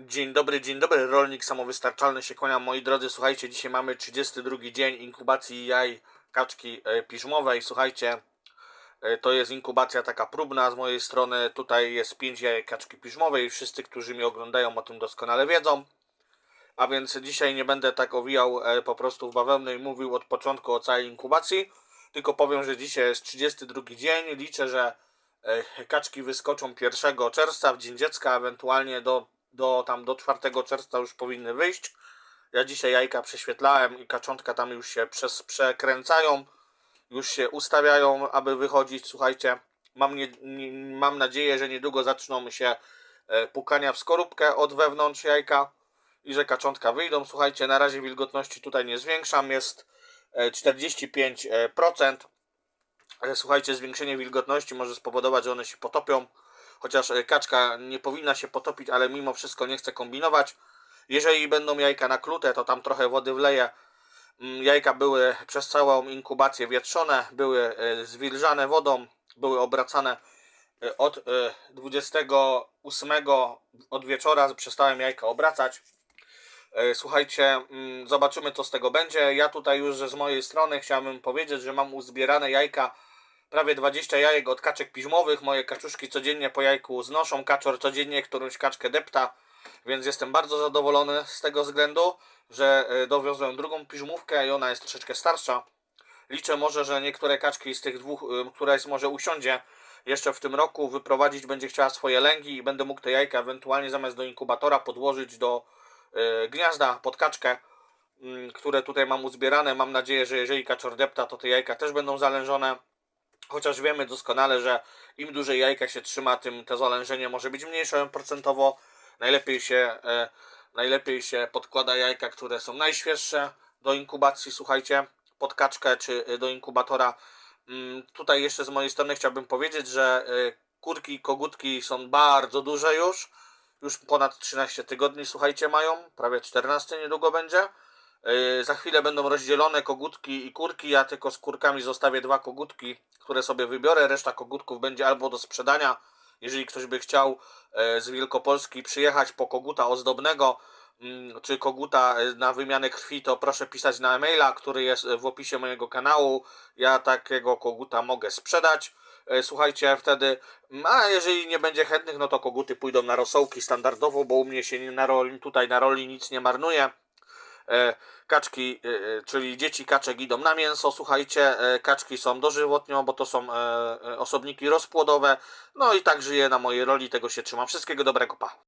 Dzień dobry, dzień dobry, rolnik samowystarczalny się kłania. Moi drodzy, słuchajcie, dzisiaj mamy 32 dzień inkubacji jaj kaczki e, piżmowej. Słuchajcie, e, to jest inkubacja taka próbna z mojej strony. Tutaj jest 5 jaj kaczki piżmowej. Wszyscy, którzy mnie oglądają o tym doskonale wiedzą. A więc dzisiaj nie będę tak owijał e, po prostu w bawełnę i mówił od początku o całej inkubacji. Tylko powiem, że dzisiaj jest 32 dzień. Liczę, że kaczki wyskoczą 1 czerwca w Dzień Dziecka, ewentualnie do, do, tam do 4 czerwca już powinny wyjść. Ja dzisiaj jajka prześwietlałem i kaczątka tam już się przez, przekręcają, już się ustawiają, aby wychodzić. Słuchajcie, mam, nie, mam nadzieję, że niedługo zaczną się e, pukania w skorupkę od wewnątrz jajka i że kaczątka wyjdą. Słuchajcie, na razie wilgotności tutaj nie zwiększam, jest e, 45%. Ale słuchajcie, zwiększenie wilgotności może spowodować, że one się potopią. Chociaż e, kaczka nie powinna się potopić, ale mimo wszystko nie chcę kombinować. Jeżeli będą jajka naklute, to tam trochę wody wleję. Mm, Jajka były przez całą inkubację wietrzone, były e, zwilżane wodą, były obracane e, od e, 28 od wieczora. Przestałem jajka obracać. Słuchajcie, mm, zobaczymy co z tego będzie. Ja tutaj już z mojej strony chciałbym powiedzieć, że mam uzbierane jajka, prawie 20 jajek od kaczek piżmowych. Moje kaczuszki codziennie po jajku znoszą, kaczor codziennie którąś kaczkę depta, więc jestem bardzo zadowolony z tego względu, że e, dowiozłem drugą piżmówkę i ona jest troszeczkę starsza. Liczę może, że niektóre kaczki z tych dwóch, y, któraś może usiądzie jeszcze w tym roku, wyprowadzić będzie chciała swoje lęgi i będę mógł te jajka ewentualnie zamiast do inkubatora podłożyć do y, gniazda pod kaczkę, mm, które tutaj mam uzbierane. Mam nadzieję, że jeżeli kaczor depta, to te jajka też będą zalężone. Chociaż wiemy doskonale, że im dłużej jajka się trzyma, tym to zalężenie może być mniejsze procentowo. Najlepiej się, e, najlepiej się podkłada jajka, które są najświeższe do inkubacji, słuchajcie, pod kaczkę czy e, do inkubatora. Mm, Tutaj jeszcze z mojej strony chciałbym powiedzieć, że e, kurki i kogutki są bardzo duże już. Już ponad 13 tygodni, słuchajcie, mają. Prawie 14 niedługo będzie. Yy, za chwilę będą rozdzielone kogutki i kurki. Ja tylko z kurkami zostawię dwa kogutki, które sobie wybiorę. Reszta kogutków będzie albo do sprzedania. Jeżeli ktoś by chciał e, z Wielkopolski przyjechać po koguta ozdobnego, mm, czy koguta e, na wymianę krwi, to proszę pisać na e-maila, który jest w opisie mojego kanału. Ja takiego koguta mogę sprzedać. Słuchajcie, wtedy, mm, a jeżeli nie będzie chętnych, no to koguty pójdą na rosołki standardowo, bo u mnie się na roli, tutaj na roli nic nie marnuje. E, Kaczki, e, e, czyli dzieci kaczek idą na mięso, słuchajcie, kaczki są dożywotnio, bo to są osobniki rozpłodowe. No i tak żyję na mojej roli, tego się trzymam. Wszystkiego dobrego, pa.